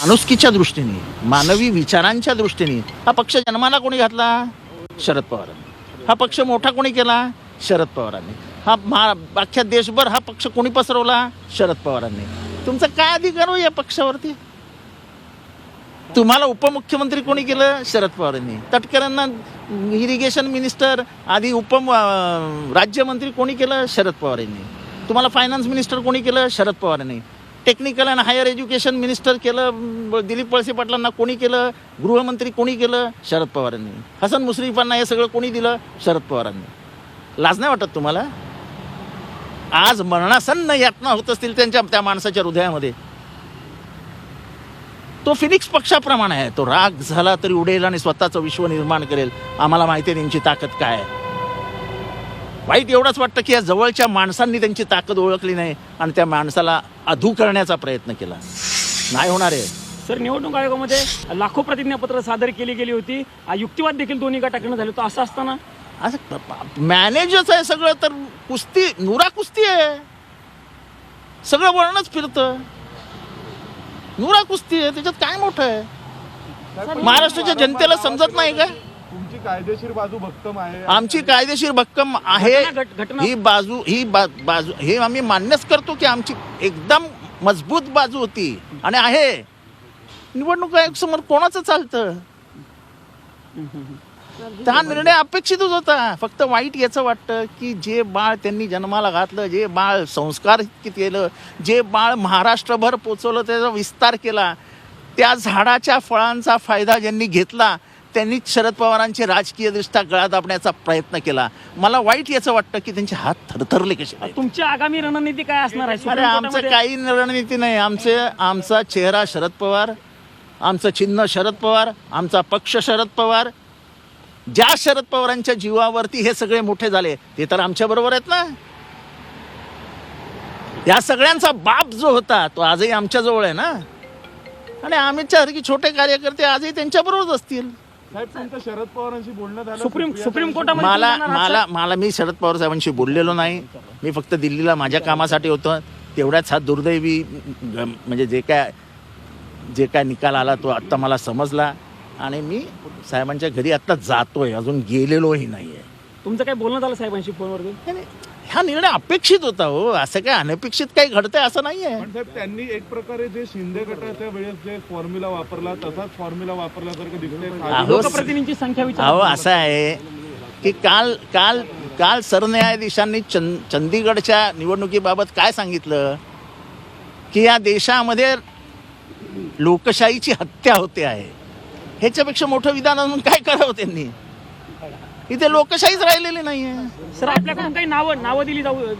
माणुसकीच्या दृष्टीने मानवी विचारांच्या दृष्टीने हा पक्ष जन्माला कोणी घातला? शरद पवारांनी. हा पक्ष मोठा कोणी केला? शरद पवारांनी. हा महा अख्ख्या देशभर हा पक्ष कोणी पसरवला? शरद पवारांनी. तुमचा काय अधिकार हो या पक्षावरती? तुम्हाला उपमुख्यमंत्री कोणी केलं? शरद पवारांनी. तटकऱ्यांना इरिगेशन मिनिस्टर आधी उप राज्यमंत्री कोणी केलं? शरद पवारांनी. तुम्हाला फायनान्स मिनिस्टर कोणी केलं? शरद पवारांनी. Technical and higher education minister केलं दिलीप वळसे पाटलांना कोणी केलं गृहमंत्री कोणी केलं? शरद पवारांनी. हसन मुश्रीफांना हे सगळं कोणी दिलं? शरद पवारांनी. लाज नाही वाटत तुम्हाला? आज मरणासन्न यातना होत असतील त्यांच्या त्या माणसाच्या हृदयामध्ये. तो फिनिक्स पक्षाप्रमाणे आहे. तो राग झाला तरी उडेल आणि स्वतःचं विश्व निर्माण करेल. आम्हाला माहिती आहे त्यांची ताकद काय आहे. वाईट एवढंच वाटतं की या जवळच्या माणसांनी त्यांची ताकद ओळखली नाही आणि त्या माणसाला अधू करण्याचा प्रयत्न केला. नाही होणार आहे सर निवडणूक आयोगामध्ये लाखो प्रतिज्ञापत्र सादर केली गेली होती. युक्तिवाद देखील दोन्ही गटाकडनं झाले तो असं असताना? असं मॅनेजच आहे सगळं तर कुस्ती नुरा कुस्ती आहे. सगळं वळणच फिरतं. नुरा कुस्ती आहे त्याच्यात काय मोठं आहे? महाराष्ट्राच्या जनतेला समजत नाही का? कायदेशीर बाजू भक्कम आहे. आमची कायदेशीर भक्कम आहे. ही बाजू ही बाजू हे आम्ही मान्यच करतो की आमची एकदम मजबूत बाजू होती. आणि आहे. निवडणूक आयोग समोर कोणाचं चालतं? हा निर्णय अपेक्षितच होता. फक्त वाईट याचं वाटतं की जे बाळ त्यांनी जन्माला घातलं जे बाळ संस्कार केलं जे बाळ महाराष्ट्रभर पोचवलं त्याचा विस्तार केला त्या झाडाच्या फळांचा फायदा ज्यांनी घेतला त्यांनी शरद पवारांचे राजकीय दृष्ट्या गळा दाबण्याचा प्रयत्न केला. मला वाईट याचं वाटतं की त्यांचे हात थरथरले कसे तुमची आगामी रणनीती काय असणार आहे? अरे आमचं काही रणनीती नाही. आमचे आमचा चेहरा शरद पवार आमचं चिन्ह शरद पवार आमचा पक्ष शरद पवार ज्या शरद पवारांच्या जीवावरती हे सगळे मोठे झाले ते तर आमच्या बरोबर आहेत ना? या सगळ्यांचा बाप जो होता तो आजही आमच्या जवळ आहे ना? आणि आम्हीच्या छोटे कार्यकर्ते आजही त्यांच्या बरोबरच असतील. साहेब तुमचं शरद पवारांशी बोलणं झालं सुप्रीम कोर्टामध्ये मला तुम्ही जाणार मला आहात, मला मी शरद पवार साहेबांशी बोललेलो नाही. मी फक्त दिल्लीला माझ्या कामासाठी होतो. तेवढ्याच हा दुर्दैवी म्हणजे जे काय जे काय निकाल आला तो आत्ता मला समजला. आणि मी साहेबांच्या घरी आत्ता जातोय. अजून गेलेलोही नाही आहे? तुमचं काय बोलणं झालं साहेबांशी फोनवरती? हा निर्णय अपेक्षित होता हो. असं काय अनपेक्षित काही घडतंय असं नाही आहे पण साहेब त्यांनी एक प्रकारे जे शिंदे गटाच्या वेळेस जे फॉर्म्युला वापरला तसाच फॉर्म्युला वापरल्यासारखं दिसतंय अहो, लोकप्रतिनिधींची संख्या अहो विचार असं आहे की काल काल काल सरन्यायाधीशांनी चंद चंदीगडच्या निवडणुकीबाबत काय सांगितलं? की या देशामध्ये लोकशाहीची हत्या होते आहे. ह्याच्यापेक्षा मोठं विधान अजून काय करावं त्यांनी? इथे लोकशाहीच राहिलेली नाहीये. सर आपल्याकडून काही नावं नावं दिली जाऊ